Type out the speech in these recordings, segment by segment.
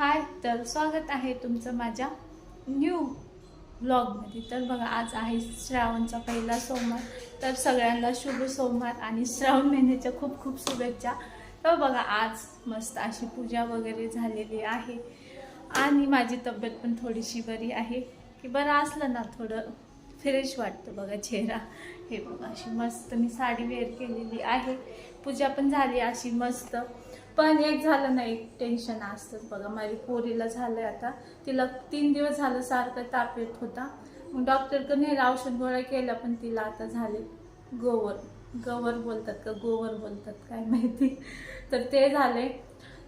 हाय तर स्वागत आहे तुमचं माझ्या न्यू ब्लॉगमध्ये तर बघा आज आहे श्रावणचा पहिला सोमवार. तर सगळ्यांना शुभ सोमवार आणि श्रावण महिन्याच्या खूप खूप शुभेच्छा. तर बघा आज मस्त अशी पूजा वगैरे झालेली आहे. आणि माझी तब्येत पण थोडीशी बरी आहे. की बरं असलं ना थोडं फ्रेश वाटतं बघा चेहरा. हे बघा अशी मस्त मी साडी वेअर केलेली आहे. पूजा पण झाली अशी मस्त. पण एक झालं ना एक टेन्शन असतं बघा. माझी पोरीला झालंय आता. तिला तीन दिवस झालं सारखं ताप येत होता. मग डॉक्टरकडे औषध गोळ्या केल्या पण तिला आता झाले गोवर. गवर बोलतात का? गोवर बोलतात काय माहिती. तर ते झाले.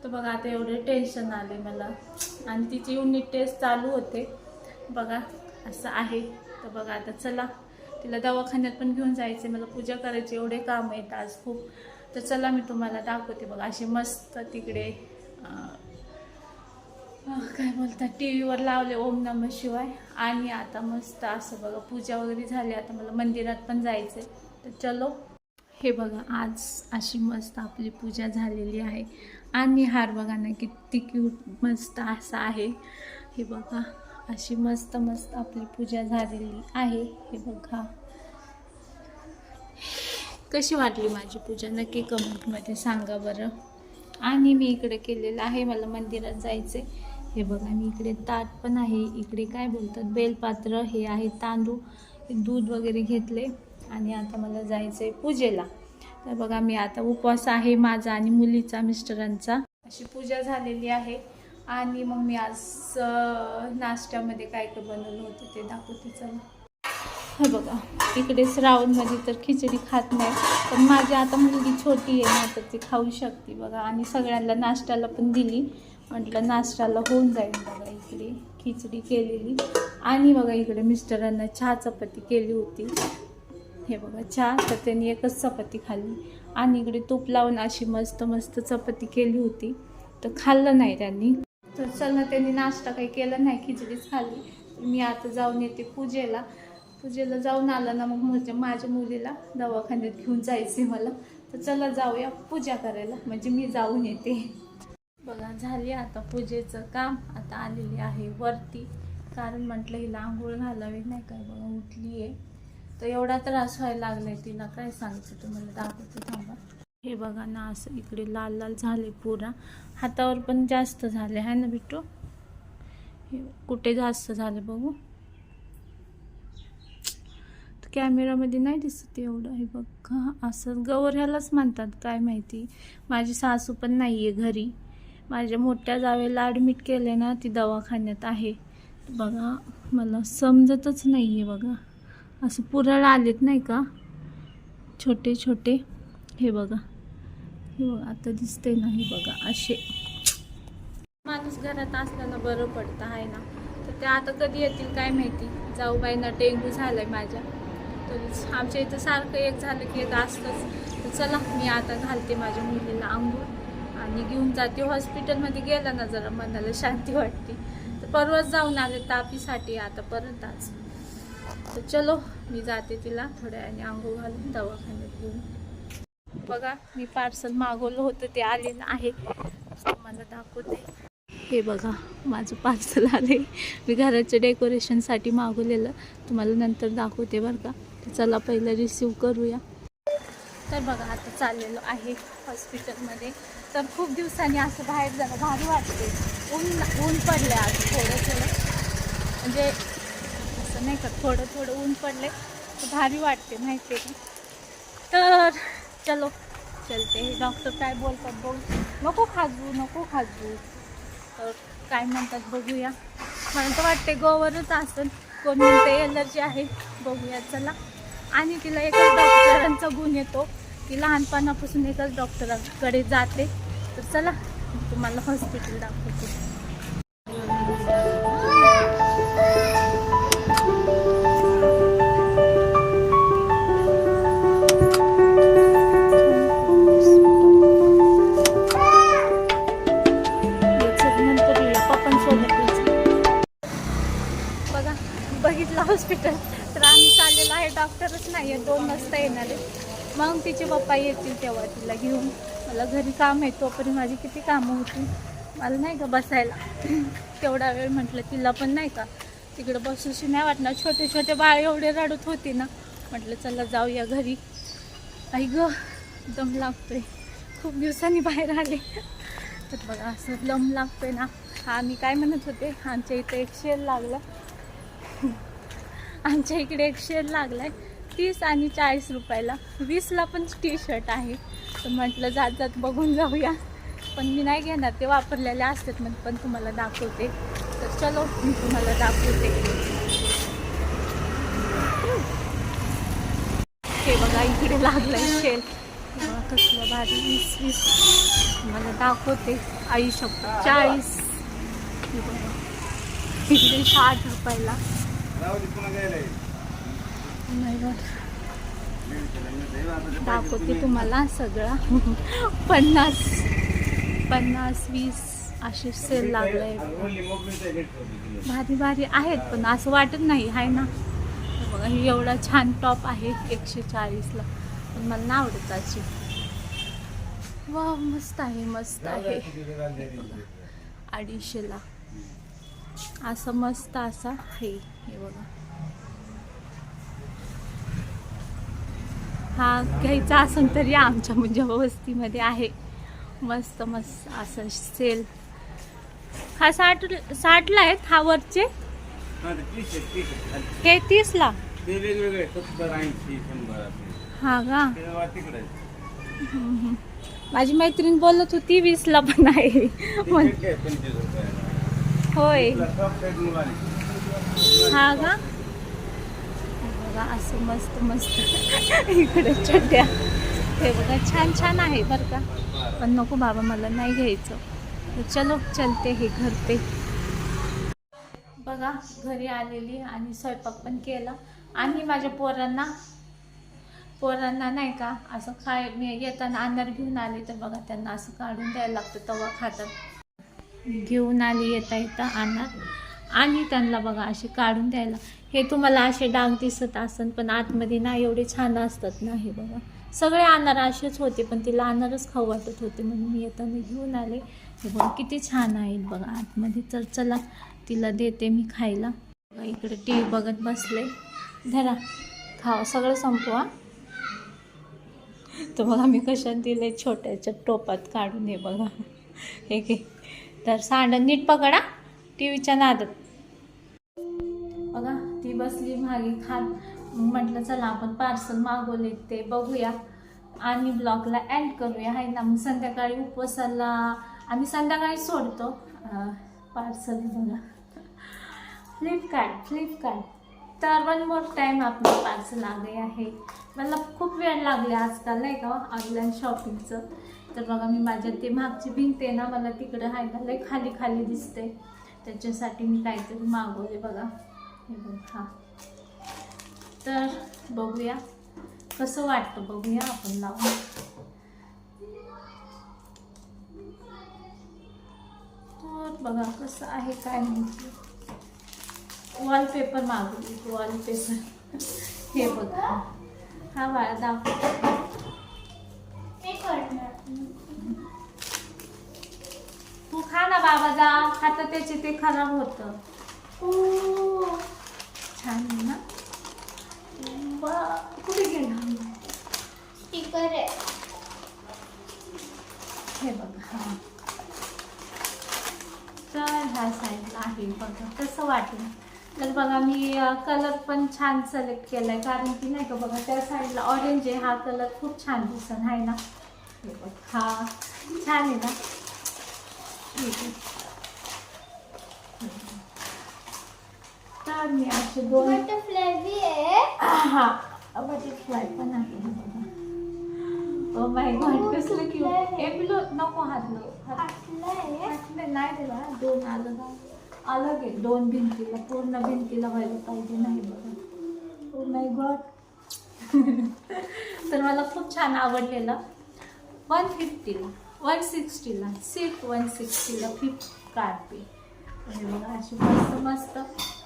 तर बघा आता एवढे टेन्शन आले मला. आणि तिची युनिट टेस्ट चालू होते. बघा असं आहे. तर बघा आता चला. तिला दवाखान्यात पण घेऊन जायचे मला पूजा करायची एवढे काम आहेत आज खूप. तर चला मी तुम्हाला दाखवते बघा अशी मस्त तिकडे काय बोलतात टी व्हीवर लावले ओम नम शिवाय. आणि आता मस्त असं बघा पूजा वगैरे झाली आता मला मंदिरात पण जायचं आहे तर चलो. हे बघा आज अशी मस्त आपली पूजा झालेली आहे. आणि हार बघा ना किती क्यूट मस्त असा आहे. हे बघा अशी मस्त मस्त आपली पूजा झालेली आहे. हे बघा. कशी वाटली माझी पूजा? नक्की कमेंटमध्ये सांगा बरं. आणि मी इकडे केलेलं आहे मला मंदिरात जायचे हे बघा मी इकडे ताट पण आहे. इकडे काय बोलतात? बेलपात्र हे आहे तांदूळ दूध वगैरे घेतले. आणि आता मला जायचं आहे पूजेला. तर बघा मी आता उपवास आहे माझा आणि मुलीचा मिस्टरांचा. अशी पूजा झालेली आहे. आणि मग मी आज नाश्त्यामध्ये काय काय बनवलं होतं ते दाखवते चला. हे बघा इकडे श्रावणमध्ये तर खिचडी खात नाही पण माझी आता मुलगी छोटी आहे ना तर ती खाऊ शकते बघा. आणि सगळ्यांना नाश्त्याला पण दिली. म्हटलं नाश्त्याला होऊन जाईल बघा इकडे खिचडी केलेली. आणि बघा इकडे मिस्टरांना चहा चपाती केली होती. हे बघा चहा तर त्यांनी एकच चपाती खाल्ली. आणि इकडे तूप लावून अशी मस्त मस्त चपाती केली होती. तर खाल्लं नाही त्यांनी. तर चल ना त्यांनी नाश्ता काही केला नाही खिचडीच खाल्ली. मी आता जाऊन येते पूजेला. पूजेला जाऊन आलं ना मग म्हणजे माझ्या मुलीला दवाखान्यात घेऊन जायचे मला. तर चला जाऊया पूजा करायला. म्हणजे मी जाऊन येते. बघा झाली आता पूजेचं काम. आता आलेली आहे वरती. कारण म्हटलं हिला आंघोळ घालावी नाही काय बघा उठली आहे तर एवढा त्रास व्हायला लागलाय तिला. काय सांगते तुम्हाला? दाखवते थांबा. हे बघा ना असं इकडे लाल लाल झाले पुरा. हातावर पण जास्त झाले आहे ना बिट्टू? हे कुठे जास्त झाले बघू? कॅमेरामध्ये नाही दिसत एवढं. हे बघ असं? गवर ह्यालाच म्हणतात काय माहिती? माझी सासू पण नाही आहे घरी. माझ्या मोठ्या जावेला ॲडमिट केले ना ती दवाखान्यात आहे. बघा मला समजतच नाही आहे बघा. असं पुराळ आलेत नाही का? छोटे छोटे. हे बघा. हे बघा आता दिसते ना हे बघा असे. माणूस घरात असल्यानं बरं पडतं आहे ना. तर ते आता कधी येतील काय माहिती? जाऊ बाईंना डेंग्यू झालाय माझ्या. तर आमच्या इथं सारखं एक झालं की एक असतंच. तर चला मी आता घालते माझ्या मुलीला आंघोळ आणि घेऊन जाते. हॉस्पिटलमध्ये गेला ना जरा मनाला शांती वाटते. तर परवाच जाऊन आले तापीसाठी आता परत आज. तर चलो मी जाते तिला थोड्या वेळाने आंघोळ घालून दवाखान्यात घेऊन. बघा मी पार्सल मागवलं होतं ते आलेलं आहे. मला दाखवते. हे बघा माझं पार्सल आले मी घराच्या डेकोरेशनसाठी मागवलेलं. तुम्हाला नंतर दाखवते बरं का. तर चला पहिलं रिसीव करूया. तर बघा आता चाललेलो आहे हॉस्पिटलमध्ये तर खूप दिवसांनी असं बाहेर जरा भारी वाटते ऊन ऊन पडलं आज थोडं थोडं. म्हणजे असं नाही का थोडं थोडं ऊन पडले तर भारी वाटते माहिती आहे तर चलो चलते. हे डॉक्टर काय बोलतात बघ. नको खाजू नको खाजू तर काय म्हणतात बघूया. मला तर वाटते गोवरच असेल. कोण म्हणते एलर्जी आहे बघूया. चला. आणि तिला एकच डॉक्टरांचा गुण येतो ती लहानपणापासून एकच डॉक्टरांकडे जाते. तर चला मी तुम्हाला हॉस्पिटल दाखवते. येणार आहे मग तिचे पप्पा येतील तेव्हा तिला घेऊन. मला घरी काम आहे तोपर्यंत माझी किती कामं होती मला नाही का बसायला? तेवढा वेळ म्हटलं तिला पण नाही का? तिकडं बसूशी नाही वाटणार. छोटे छोटे बाळ एवढे रडत होते ना. म्हटलं चला जाऊया घरी. आई ग दम लागतोय. खूप दिवसांनी बाहेर आले. तर बघा असं दम लागतोय ना. हा मी काय म्हणत होते आमच्या इथे एक शेर लागला आमच्या इकडे एक शेल लागलाय. तीस आणि चाळीस रुपयाला. वीसला पण टी शर्ट आहे. तर म्हटलं जात जात बघून जाऊया. पण मी नाही घेणार ते वापरलेले असतात मग पण तुम्हाला दाखवते. तर चलो मी तुम्हाला दाखवते. हे बघा इकडे लागलंय शेल कसलं भारी वीस वीस. मला दाखवते. आई शकतो चाळीस. इकडे साठ रुपयाला. Oh दाखवते तुम्हाला सगळा पन्नास पन्नास वीस असे सेल लागलाय भारी भारी आहेत पण असं वाटत नाही आहे ना? बघा ही एवढा छान टॉप आहे एकशे चाळीसला पण मला ना आवडत अशी. वा मस्त आहे मस्त आहे. अडीचशेला असं मस्त असा आहे हे बघा. हा घ्यायचा असेल तरी आमच्या म्हणजे वस्तीमध्ये आहे. मस्त मस्त असं सेल हा साठ साठला आहेत हा वरचे? हे तीसला. हा का. माझी मैत्रीण बोलत होती वीसला पण आहे. होय. हा का? बघा असं मस्त मस्त. इकडे छोट्या. हे बघा छान छान आहे बरं का. पण नको बाबा मला नाही घ्यायचं. तर चलो चलते हे घर ते. बघा घरी आलेली आणि स्वयंपाक पण केला. आणि माझ्या पोरांना पोरांना नाही का असं खाय मी येताना अन्नर घेऊन आले तर बघा त्यांना असं काढून द्यायला लागतं तवा खातात. घेऊन आली येता येता अन्नर आणि त्यांना बघा असे काढून द्यायला. हे तुम्हाला असे डाग दिसत असन पण आतमध्ये ना एवढे छान असतात ना हे बघा. सगळे अनार असेच होते पण तिला अनारच खाऊ वाटत होते म्हणून मी येताना घेऊन आले. हे बघा किती छान आहेत बघा आतमध्ये. तर चला तिला देते मी खायला. बघा इकडे टी व्ही बघत बसले. धरा खाव सगळं संपवा तर बघा मी कशात दिले छोट्याच्या टोपात काढून हे बघा. हे घे तर सांड नीट पकडा टी व्हीच्या नादात. बसली मागे खात. म्हटलं चला आपण पार्सल मागवले ते बघूया आणि ब्लॉगला ॲड करूया आहे ना? मग संध्याकाळी उपवासाला आम्ही संध्याकाळी सोडतो. पार्सल बघा. फ्लिपकार्ट फ्लिपकार्ट तर वन मोर टाईम आपलं पार्सल आले आहे. मला खूप वेळ लागले आजकाल नाही का? ऑनलाईन शॉपिंगचं तर बघा मी माझ्या ते मागची भिंत आहे ना मला तिकडं आहे ना लय खाली खाली दिसते. त्याच्यासाठी मी काहीतरी मागवले बघा. हे. बघ तर बघूया. कसं वाटतं बघूया आपण लावून. तर बघा कसं आहे काय माहिती. वॉलपेपर मागवली वॉलपेपर हे बघा. हा वाळ दाखव. तू खा ना बाबा जा खाता त्याचे ते खराब होतं. छान आहे ना ब- कुठे गेला स्टिकर आहे हे बघा हा तर ह्या साईडला आहे बघा कसं वाटेल तर बघा मी कलर पण छान सिलेक्ट केलाय कारण की नाही का बघा त्या साईडला ऑरेंज आहे हा कलर खूप छान दिसन आहे ना हे बघ हा छान आहे ना ठीक आहे तर मी असे दोन बटरफ्लाय बी आहे. हा बटरफ्लाय पण आहे. ओ माय गॉड कसलं क्यूट हे बिलो नको हातलो. हातले नाही बा दोन अलग अलग आहे दोन भिंतीला पूर्ण भिंतीला व्हायला पाहिजे नाही बघा. ओ माय गॉड तर मला खूप छान आवडलेलं वन फिफ्टीला वन सिक्स्टीला सिर्फ वन सिक्स्टीला फ्लिपकार्ट पे आणि बघा अशी मस्त मस्त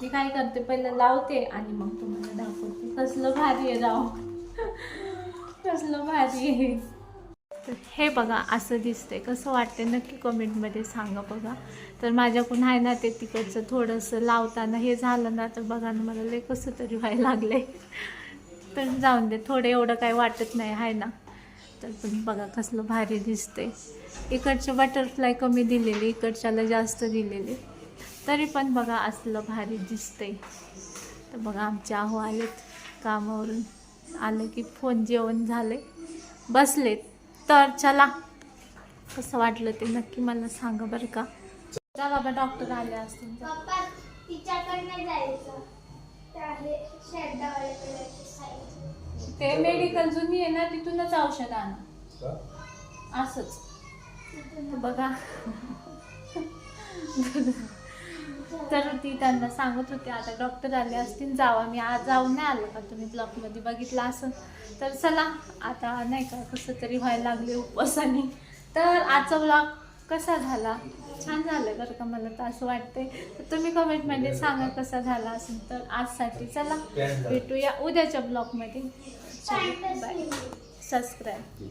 मी काय करते पहिलं लावते आणि मग तुम्हाला दाखवते. कसलं भारी आहे राव. कसलं भारी आहे. तर हे बघा असं दिसतंय. कसं वाटते नक्की कमेंटमध्ये सांगा बघा. तर माझ्याकडून आहे ना ते तिकडचं थोडंसं लावताना हे झालं ना तर बघा ना मला लय कसं तरी व्हायला लागलंय. तर जाऊन दे थोडं एवढं काही वाटत नाही आहे ना. तर पण बघा कसलं भारी दिसतंय. इकडचे बटरफ्लाय कमी दिलेले इकडच्याला जास्त दिलेले. तरी पण बघा असलं भारी दिसतंय. तर बघा आमचे आहो आलेत कामावरून. आलं की फोन जेवण झाले बसलेत. तर चला कसं वाटलं ते नक्की मला सांगा बरं का. जा बाबा डॉक्टर आले असतील ते मेडिकल जुनी आहे ना तिथूनच औषध आणा. असंच. बघा. तर ती त्यांना सांगत होती आता डॉक्टर आले असतील जावा. मी आज जाऊन नाही आलो का तुम्ही ब्लॉकमध्ये बघितलं असं तर चला आता नाही का कसं तरी व्हायला लागले उपवासाने. तर आजचा ब्लॉग कसा झाला? छान झालं बरं का मला तर असं वाटतंय. तर तुम्ही कमेंटमध्ये सांगा कसा झाला असेल तर आजसाठी. चला भेटूया उद्याच्या ब्लॉगमध्ये बाय सबस्क्राईब